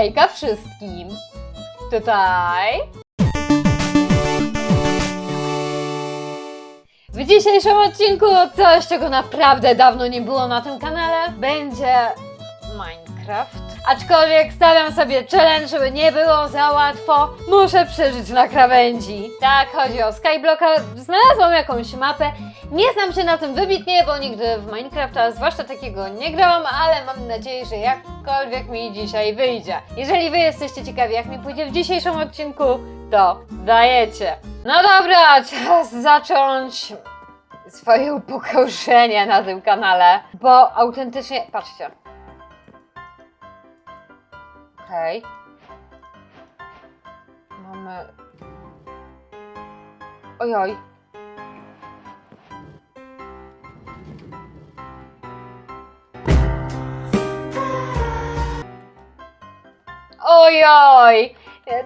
Hejka wszystkim! Tutaj. W dzisiejszym odcinku coś, czego naprawdę dawno nie było na tym kanale, będzie Minecraft. Aczkolwiek stawiam sobie challenge, żeby nie było za łatwo, muszę przeżyć na krawędzi. Tak, chodzi o Skyblocka. Znalazłam jakąś mapę. Nie znam się na tym wybitnie, bo nigdy w Minecrafta, zwłaszcza takiego nie grałam, ale mam nadzieję, że jakkolwiek mi dzisiaj wyjdzie. Jeżeli wy jesteście ciekawi, jak mi pójdzie w dzisiejszym odcinku, to dajecie. No dobra, czas zacząć swoje upokorzenie na tym kanale, bo autentycznie, patrzcie. Okej. Mamy... Ojoj. Ojoj!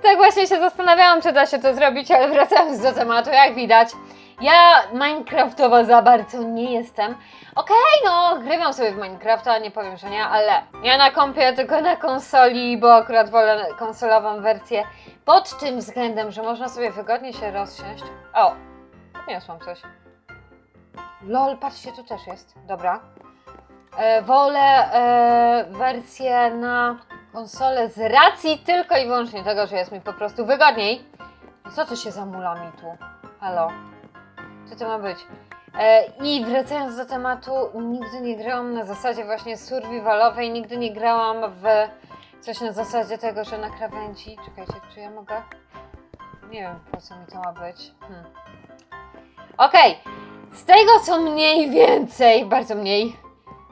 Tak właśnie się zastanawiałam, czy da się to zrobić, ale wracając do tematu, jak widać, ja Minecraftowa za bardzo nie jestem. Okej, no, grywam sobie w Minecrafta, nie powiem, że nie, ale nie na kompie, tylko na konsoli, bo akurat wolę konsolową wersję pod tym względem, że można sobie wygodnie się rozsiąść. O, podniosłam coś. Lol, patrzcie, tu też jest. Dobra. E, wolę e, wersję na konsolę z racji tylko i wyłącznie tego, że jest mi po prostu wygodniej. Co to się zamula mi tu? Halo? Co to ma być? E, I wracając do tematu, nigdy nie grałam na zasadzie właśnie survivalowej, nigdy nie grałam w coś na zasadzie tego, że na krawędzi. Czekajcie, czy ja mogę? Nie wiem, po co mi to ma być. Hmm. Okej, z tego co mniej więcej, bardzo mniej,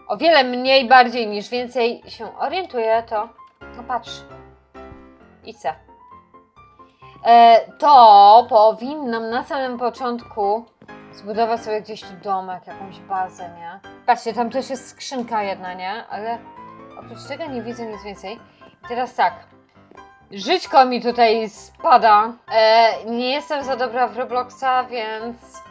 o wiele mniej bardziej niż więcej się orientuję, to no patrz. I co? E, to powinnam na samym początku zbudować sobie gdzieś tu domek, jakąś bazę, nie? Patrzcie, tam też jest skrzynka jedna, nie? Ale oprócz tego nie widzę nic więcej. Teraz tak. Żyćko mi tutaj spada. E, nie jestem za dobra w Robloxa, więc...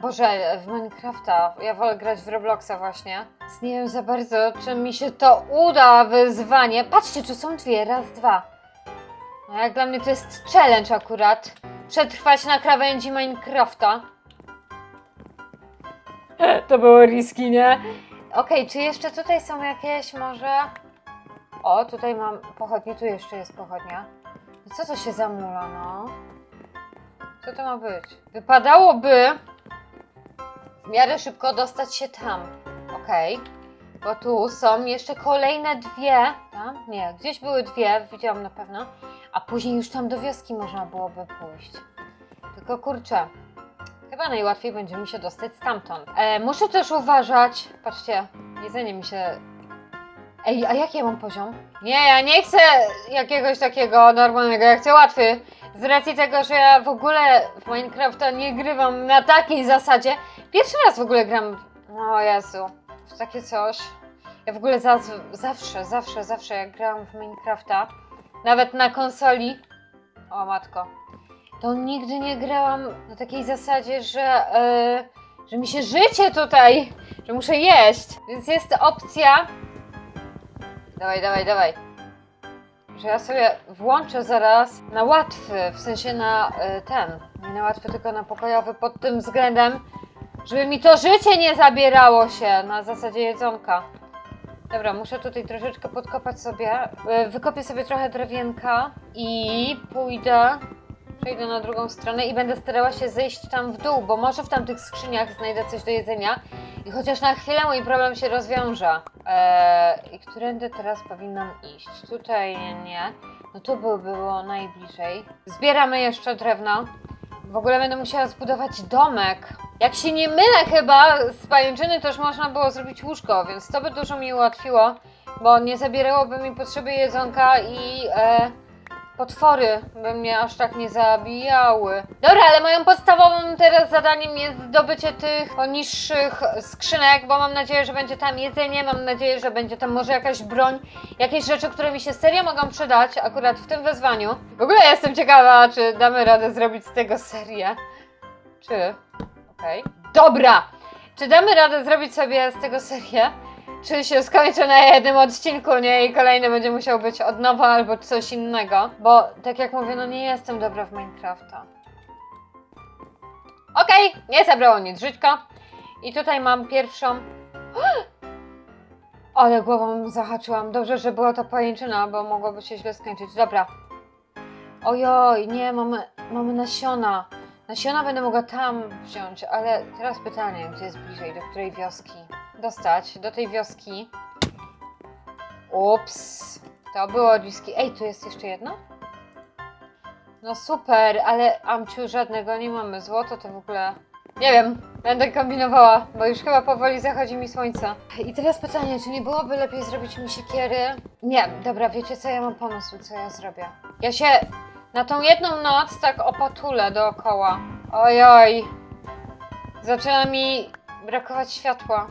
Boże, w Minecrafta. Ja wolę grać w Robloxa właśnie. Więc nie wiem za bardzo, czy mi się to uda, wyzwanie. Patrzcie, tu są dwie, raz, dwa. No jak dla mnie to jest challenge akurat. Przetrwać na krawędzi Minecrafta. To było riski, nie? Okej, czy jeszcze tutaj są jakieś może... O, tutaj mam pochodnie, tu jeszcze jest pochodnia. Co to się zamula, no? Co to ma być? Wypadałoby w miarę szybko dostać się tam. Okej. Bo tu są jeszcze kolejne dwie. Tam? Nie, gdzieś były dwie, widziałam na pewno. A później już tam do wioski można byłoby pójść. Tylko kurczę, chyba najłatwiej będzie mi się dostać stamtąd. E, muszę też uważać. Patrzcie, jedzenie mi się. Ej, a jaki ja mam poziom? Nie, ja nie chcę jakiegoś takiego normalnego, ja chcę łatwy. Z racji tego, że ja w ogóle w Minecrafta nie grywam na takiej zasadzie. Pierwszy raz w ogóle gram. w- O Jezu, w takie coś. Ja w ogóle za, zawsze, zawsze, zawsze jak grałam w Minecrafta, nawet na konsoli. O matko. To nigdy nie grałam na takiej zasadzie, że, e, że mi się życie tutaj, że muszę jeść. Więc jest opcja. Dawaj, dawaj, dawaj. Że ja sobie włączę zaraz na łatwy, w sensie na e, ten. Nie na łatwy, tylko na pokojowy pod tym względem, żeby mi to życie nie zabierało się na zasadzie jedzonka. Dobra, muszę tutaj troszeczkę podkopać sobie. E, Wykopię sobie trochę drewienka i pójdę, przejdę na drugą stronę i będę starała się zejść tam w dół, bo może w tamtych skrzyniach znajdę coś do jedzenia i chociaż na chwilę mój problem się rozwiąże. Eee, I którędy teraz powinnam iść? Tutaj nie. No tu by było najbliżej. Zbieramy jeszcze drewno. W ogóle będę musiała zbudować domek. Jak się nie mylę chyba, z pajęczyny też można było zrobić łóżko, więc to by dużo mi ułatwiło, bo nie zabierałoby mi potrzeby jedzonka i e, potwory by mnie aż tak nie zabijały. Dobra, ale moim podstawowym teraz zadaniem jest zdobycie tych poniższych skrzynek, bo mam nadzieję, że będzie tam jedzenie, mam nadzieję, że będzie tam może jakaś broń, jakieś rzeczy, które mi się serio mogą przydać akurat w tym wezwaniu. W ogóle jestem ciekawa, czy damy radę zrobić z tego serię. Czy? Okej. Dobra! Czy damy radę zrobić sobie z tego serię? Czy się skończy na jednym odcinku, nie? I kolejny będzie musiał być od nowa albo coś innego. Bo tak jak mówię, no nie jestem dobra w Minecrafta. Okej, nie zabrało nic żyćka. I tutaj mam pierwszą. Ale głową zahaczyłam. Dobrze, że była to pajęczyna, bo mogłoby się źle skończyć. Dobra. Ojoj, nie, mamy, mamy nasiona. Nasiona będę mogła tam wziąć, ale teraz pytanie, gdzie jest bliżej, do której wioski? Dostać, do tej wioski. Ups, to było bliski. Ej, tu jest jeszcze jedno? No super, ale amciu żadnego nie mamy. Złoto to w ogóle... Nie wiem, będę kombinowała, bo już chyba powoli zachodzi mi słońce. I teraz pytanie, czy nie byłoby lepiej zrobić mi siekiery? Nie, dobra, wiecie co, ja mam pomysł, co ja zrobię. Ja się na tą jedną noc tak opatulę dookoła. Ojoj. Zaczyna mi brakować światła.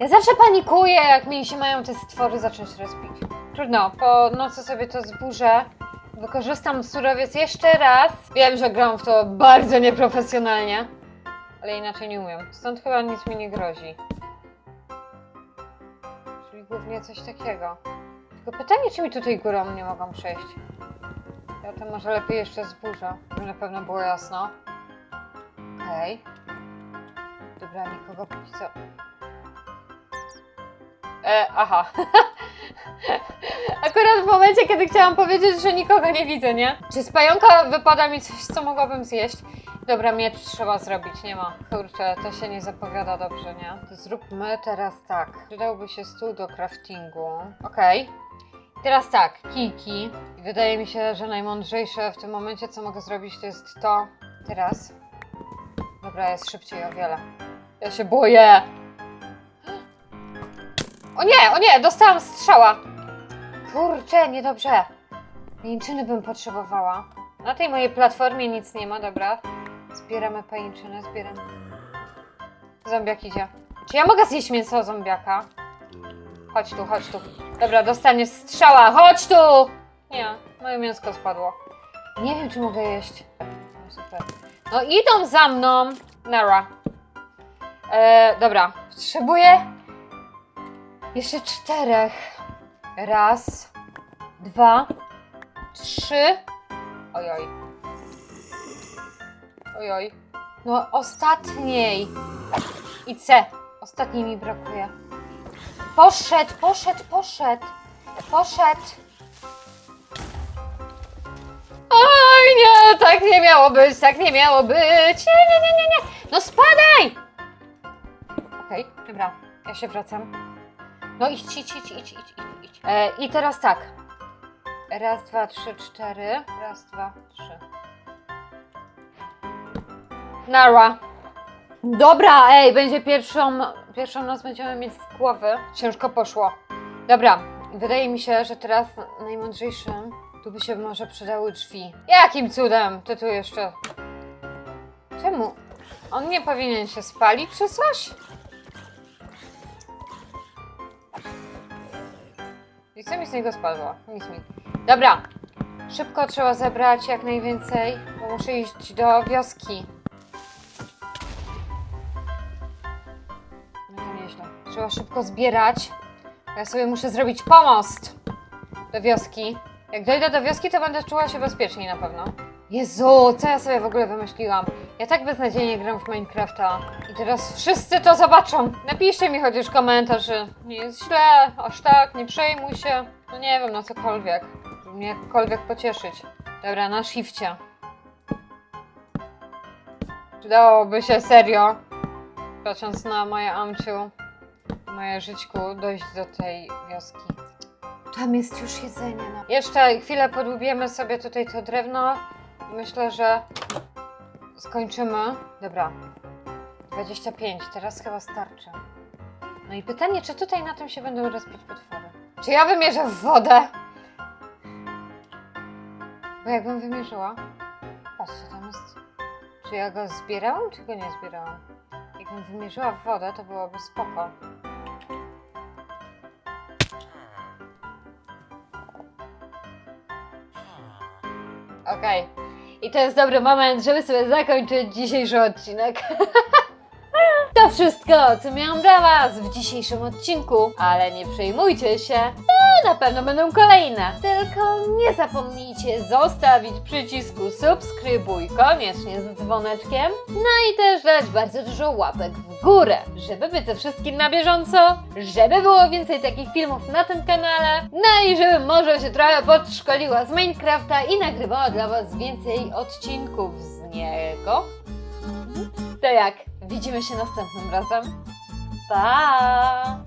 Ja zawsze panikuję, jak mi się mają te stwory zacząć rozbić. Trudno, po nocy sobie to zburzę. Wykorzystam surowiec jeszcze raz. Wiem, że gram w to bardzo nieprofesjonalnie, ale inaczej nie umiem. Stąd chyba nic mi nie grozi. Czyli głównie coś takiego. Tylko pytanie, czy mi tutaj górą nie mogą przejść. Ja to może lepiej jeszcze zburzę, żeby na pewno było jasno. Okej. Dobra, nikogo póki co. E, aha. Akurat w momencie, kiedy chciałam powiedzieć, że nikogo nie widzę, nie? Czy z pająka wypada mi coś, co mogłabym zjeść? Dobra, miecz trzeba zrobić, nie ma. Kurczę, to się nie zapowiada dobrze, nie? To zróbmy teraz tak. Przydałby się stół do craftingu. Okej. Teraz tak, kijki. Wydaje mi się, że najmądrzejsze w tym momencie, co mogę zrobić, to jest to. Teraz. Dobra, jest szybciej o wiele. Ja się boję. O nie, o nie, dostałam strzała. Kurczę, niedobrze. Pajęczyny bym potrzebowała. Na tej mojej platformie nic nie ma, dobra. Zbieramy pajęczynę, zbieram. Zombiak idzie. Czy ja mogę zjeść mięso zombiaka? Chodź tu, chodź tu. Dobra, dostaniesz strzała, chodź tu! Nie, moje mięsko spadło. Nie wiem, czy mogę jeść. No, super. No idą za mną. Nara. E, dobra, potrzebuję jeszcze czterech. Raz, dwa, trzy. Ojoj. Ojoj. No ostatniej. I C. Ostatniej mi brakuje. Poszedł, poszedł, poszedł. Poszedł. Oj, nie, tak nie miało być, tak nie miało być. Nie, nie, nie, nie, nie. No spadaj! Okej, dobra, ja się wracam. No idź, idź, idź, idź, idź, idź, idź. E, I teraz tak. Raz, dwa, trzy, cztery. Raz, dwa, trzy. Nara. Dobra, ej, będzie pierwszą, pierwszą noc będziemy mieć z głowy. Ciężko poszło. Dobra, wydaje mi się, że teraz najmądrzejszym tu by się może przydały drzwi. Jakim cudem? Ty tu jeszcze... Czemu? On nie powinien się spalić czy coś? I co mi z niego spadło? Nic mi. Dobra, szybko trzeba zebrać jak najwięcej, bo muszę iść do wioski. Trzeba szybko zbierać. Ja sobie muszę zrobić pomost do wioski. Jak dojdę do wioski, to będę czuła się bezpieczniej na pewno. Jezu, co ja sobie w ogóle wymyśliłam? Ja tak beznadziejnie gram w Minecrafta. I teraz wszyscy to zobaczą. Napiszcie mi chociaż komentarz, że nie jest źle, aż tak, nie przejmuj się. No nie wiem, no cokolwiek. Żeby mnie jakkolwiek pocieszyć. Dobra, na shifcie. Przydałoby się serio, patrząc na moje amciu, moje żyćku, dojść do tej wioski. Tam jest już jedzenie. No. Jeszcze chwilę podłubiemy sobie tutaj to drewno. Myślę, że skończymy. Dobra. 25, teraz chyba starczy. No i pytanie, czy tutaj na tym się będą respić potwory? Czy ja wymierzę w wodę? Bo jakbym wymierzyła... Patrzcie, tam jest... Czy ja go zbierałam, czy go nie zbierałam? Jakbym wymierzyła w wodę, to byłoby spoko. Okej. I to jest dobry moment, żeby sobie zakończyć dzisiejszy odcinek. Wszystko, co miałam dla Was w dzisiejszym odcinku, ale nie przejmujcie się, na pewno będą kolejne. Tylko nie zapomnijcie zostawić przycisku subskrybuj koniecznie z dzwoneczkiem, no i też dać bardzo dużo łapek w górę, żeby być ze wszystkim na bieżąco, żeby było więcej takich filmów na tym kanale, no i żebym może się trochę podszkoliła z Minecrafta i nagrywała dla Was więcej odcinków z niego. To jak? Widzimy się następnym razem. Pa!